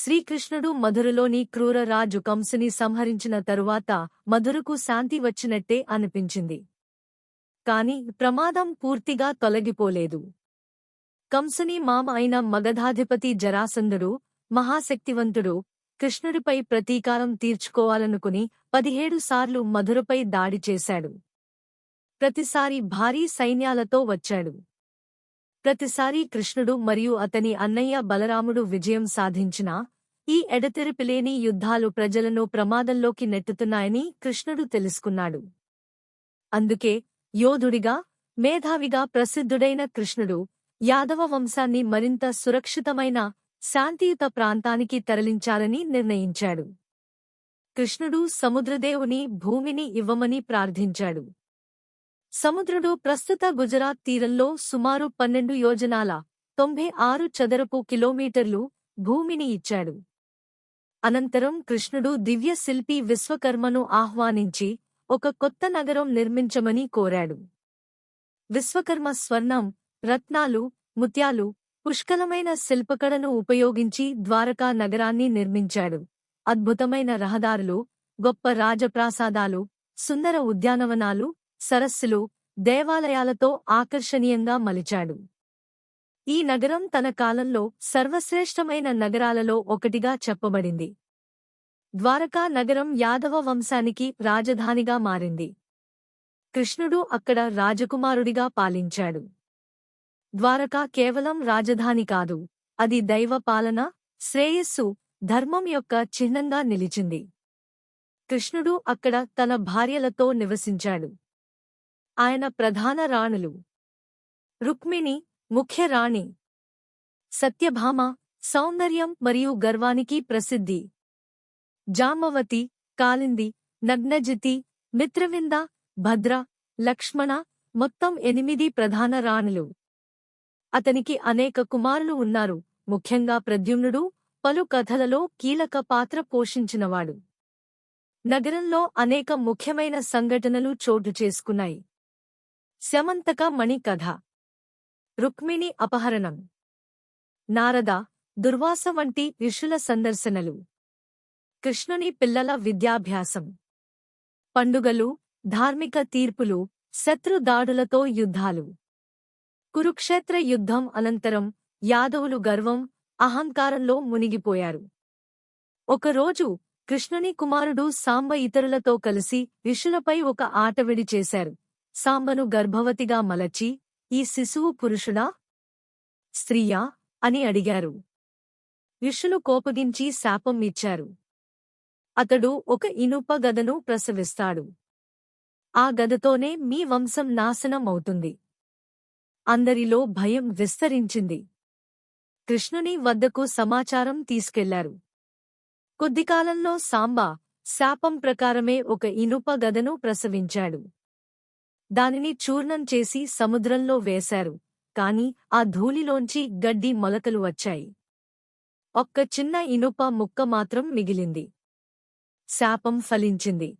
శ్రీకృష్ణుడు మధురలోని క్రూర రాజు కంసుని సంహరించిన తరువాత మధురకు శాంతి వచ్చినట్టే అనిపించింది. కాని ప్రమాదం పూర్తిగా తొలగిపోలేదు. కంసుని మామ అయిన మగధాధిపతి జరాసంధుడు మహాశక్తివంతుడు కృష్ణుడిపై ప్రతీకారం తీర్చుకోవాలనుకుని పదిహేడు సార్లు మధురపై దాడి చేశాడు. ప్రతిసారి భారీ సైన్యాలతో వచ్చాడు. ప్రతిసారీ కృష్ణుడు మరియు అతని అన్నయ్య బలరాముడు విజయం సాధించినా ఈ ఎడతెరిపిలేని యుద్ధాలు ప్రజలను ప్రమాదంలోకి నెట్టుతున్నాయని కృష్ణుడు తెలుసుకున్నాడు. అందుకే యోధుడిగా మేధావిగా ప్రసిద్ధుడైన కృష్ణుడు యాదవ వంశాన్ని మరింత సురక్షితమైన శాంతియుత ప్రాంతానికి తరలించాలని నిర్ణయించాడు. కృష్ణుడు సముద్రదేవుని భూమిని ఇవ్వమని ప్రార్థించాడు. సముద్రుడు ప్రస్తుత గుజరాత్ తీరంలో సుమారు పన్నెండు యోజనాల తొంభై ఆరు చదరపు కిలోమీటర్లు భూమిని ఇచ్చాడు. అనంతరం కృష్ణుడు దివ్య శిల్పి విశ్వకర్మను ఆహ్వానించి ఒక కొత్త నగరం నిర్మించమని కోరాడు. విశ్వకర్మ స్వర్ణం రత్నాలు ముత్యాలు పుష్కలమైన శిల్పకళను ఉపయోగించి ద్వారకా నగరాన్ని నిర్మించాడు. అద్భుతమైన రహదారులు గొప్ప రాజప్రాసాదాలు సుందర ఉద్యానవనాలు సరస్సులు దేవాలయాలతో ఆకర్షణీయంగా మలిచాడు. ఈ నగరం తన కాలంలో సర్వశ్రేష్టమైన నగరాలలో ఒకటిగా చెప్పబడింది. ద్వారకా నగరం యాదవ వంశానికి రాజధానిగా మారింది. కృష్ణుడు అక్కడ రాజకుమారుడిగా పాలించాడు. ద్వారకా కేవలం రాజధాని కాదు అది దైవ పాలన శ్రేయస్సు ధర్మం యొక్క చిహ్నంగా నిలిచింది. కృష్ణుడు అక్కడ తన భార్యలతో నివసించాడు. ఆయన ప్రధాన రాణులు. రుక్మిణి ముఖ్య రాణి. సత్యభామ సౌందర్యం మరియు గర్వానికి ప్రసిద్ధి. జామవతి కాలింది నగ్నజితి మిత్రవింద భద్ర లక్ష్మణ మొత్తం ఎనిమిది ప్రధాన రాణులు. అతనికి అనేక కుమారులు ఉన్నారు. ముఖ్యంగా ప్రద్యుమ్నుడు పలు కథలలో కీలక పాత్ర పోషించినవాడు. నగరంలో అనేక ముఖ్యమైన సంఘటనలు చోటు చేసుకున్నాయి. శమంతక మణి కథ రుక్మిణి అపహరణం. నారద దుర్వాస వంటి ఋషుల సందర్శనలు. కృష్ణుని పిల్లల విద్యాభ్యాసం. పండుగలు ధార్మిక తీర్పులు శత్రుదాడులతో యుద్ధాలు. కురుక్షేత్ర యుద్ధం అనంతరం యాదవులు గర్వం అహంకారంలో మునిగిపోయారు. ఒకరోజు కృష్ణుని కుమారుడు సాంబ ఇతరులతో కలిసి ఋషులపై ఒక ఆటవిడి చేశారు. సాంబను గర్భవతిగా మలచి ఈ శిశువు పురుషుడా? స్త్రీయా? అని అడిగారు. ఋషులు కోపగించి శాపం ఇచ్చారు. అతడు ఒక ఇనుప గదను ప్రసవిస్తాడు. ఆ గదతోనే మీ వంశం నాశనం అవుతుంది అందరిలో భయం విస్తరించింది. కృష్ణుని వద్దకు సమాచారం తీసుకెళ్ళారు. కొద్దికాలంలో సాంబా శాపం ప్రకారమే ఒక ఇనుప గదను ప్రసవించాడు. దానిని చూర్ణం చేసి సముద్రంలో వేశారు. కాని ఆ ధూళిలోంచి గడ్డి మొలకలు వచ్చాయి. ఒక్క చిన్న ఇనుప ముక్క మాత్రం మిగిలింది. శాపం ఫలించింది.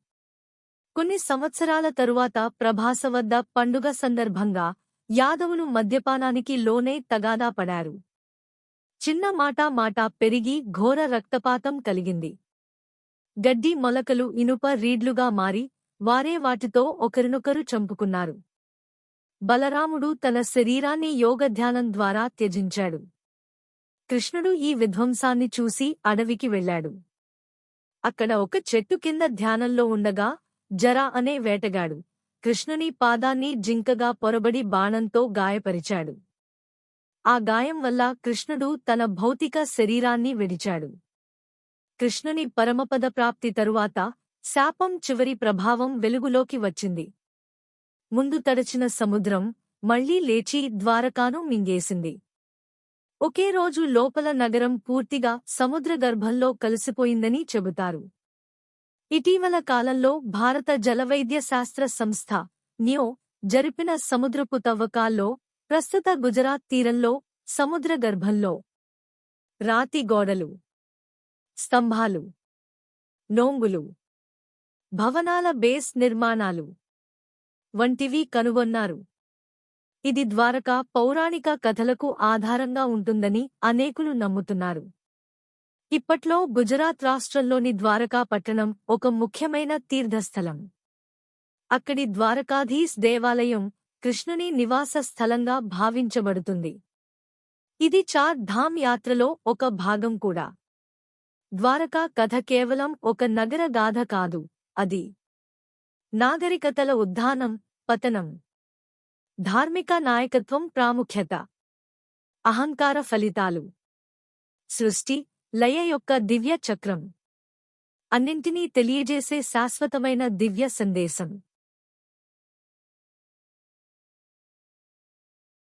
కొన్ని సంవత్సరాల తరువాత ప్రభాస వద్ద పండుగ సందర్భంగా యాదవులు మద్యపానానికి లోనే తగాదా పడారు. చిన్న మాటా మాటా పెరిగి ఘోర రక్తపాతం కలిగింది. గడ్డి మొలకలు ఇనుప రీడ్లుగా మారి వారే వాటితో ఒకరినొకరు చంపుకున్నారు. బలరాముడు తన శరీరాన్ని యోగధ్యానం ద్వారా త్యజించాడు. కృష్ణుడు ఈ విధ్వంసాన్ని చూసి అడవికి వెళ్ళాడు. అక్కడ ఒక చెట్టు కింద ధ్యానంలో ఉండగా జరా అనే వేటగాడు కృష్ణుని పాదాన్ని జింకగా పొరబడి బాణంతో గాయపరిచాడు. ఆ గాయం వల్ల కృష్ణుడు తన భౌతిక శరీరాన్ని విడిచాడు. కృష్ణుని పరమపద ప్రాప్తి తరువాత శాపం చివరి ప్రభావం వెలుగులోకి వచ్చింది. ముందు తడచిన సముద్రం మళ్ళీ లేచి ద్వారకాను మింగేసింది. ఒకే రోజు లోపల నగరం పూర్తిగా సముద్రగర్భంలో కలిసిపోయిందని చెబుతారు. ఇటీవల కాలంలో భారత జలవైద్య శాస్త్ర సంస్థ న్యో జరిపిన సముద్రపు తవ్వకాల్లో ప్రస్తుత గుజరాత్ తీరంలో సముద్రగర్భంలో రాతి గోడలు. స్తంభాలు. నోంగులు. భవనాల బేస్ నిర్మాణాలు వంటివి కనుగొన్నారు. ఇది ద్వారకా పౌరాణిక కథలకు ఆధారంగా ఉంటుందని అనేకులు నమ్ముతున్నారు. ఇప్పట్లో గుజరాత్ రాష్ట్రంలోని ద్వారకా పట్టణం ఒక ముఖ్యమైన తీర్థస్థలం. అక్కడి ద్వారకాధీశ్ దేవాలయం కృష్ణుని నివాస స్థలంగా భావించబడుతుంది. ఇది చార్ ధామ్ యాత్రలో ఒక భాగం కూడా. ద్వారకా కథ కేవలం ఒక నగర గాథ కాదు. అది. నాగరికతల ఉద్ధానం పతనం. ధార్మిక నాయకత్వం ప్రాముఖ్యత. అహంకార ఫలితాలు. సృష్టి లయ యొక్క దివ్య చక్రం. అన్నింటినీ తెలియజేసే శాశ్వతమైన దివ్య సందేశం.